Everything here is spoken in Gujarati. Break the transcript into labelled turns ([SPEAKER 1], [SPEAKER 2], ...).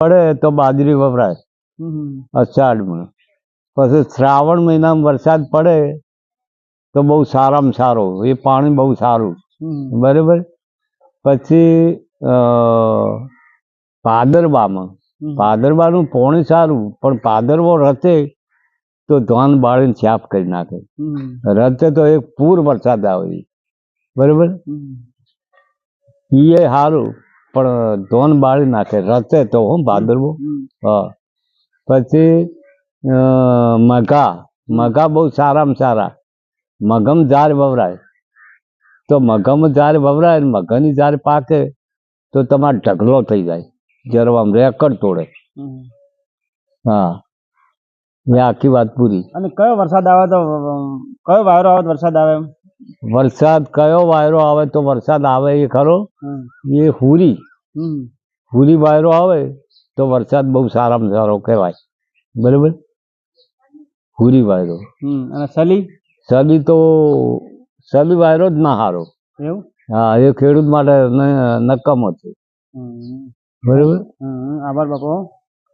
[SPEAKER 1] પડે તો બાજરી વપરાય. અષાઢમાં પછી શ્રાવણ મહિનામાં વરસાદ પડે તો બહુ સારામાં સારો. એ પાણી બહુ સારું. બરાબર? પછી પાદરબામાં
[SPEAKER 2] હમ.
[SPEAKER 1] પોણી સારું પણ પાદરવો રચે તો ધાન બાળીને છાપ કરી નાખે. રતે તો એક પૂર વરસાદ આવે. બરાબર? એ સારું પણ ધોન બાળી નાખે રચે તો હું ભાદરવો. હા. પછી મઘા. મઘા બહુ સારામાં સારા. મગમ ઝાડ વવરાય. તો મગમ ઝાડ વવરાય ને મગની ઝાડ પાકે તો તમારે ઢગલો થઈ જાય. જરવામ આમ રેકડ તોડે. હા. એ આખી વાત પૂરી.
[SPEAKER 2] અને કયો વરસાદ આવે તો કયો વાયરો આવે વરસાદ આવે એમ?
[SPEAKER 1] વરસાદ કયો વાયરો આવે તો વરસાદ આવે એ ખરો? એ હુરી. હુરી વાયરો આવે તો વરસાદ બહુ સારામાં સારો કહેવાય. બરાબર? હુરી વાયરો.
[SPEAKER 2] અને સલી?
[SPEAKER 1] સલી તો સલી વાયરો જ ના સારો
[SPEAKER 2] એવું?
[SPEAKER 1] હા એ ખેડૂત માટે ન- નકામો છે. બરાબર?
[SPEAKER 2] આભાર બાપુ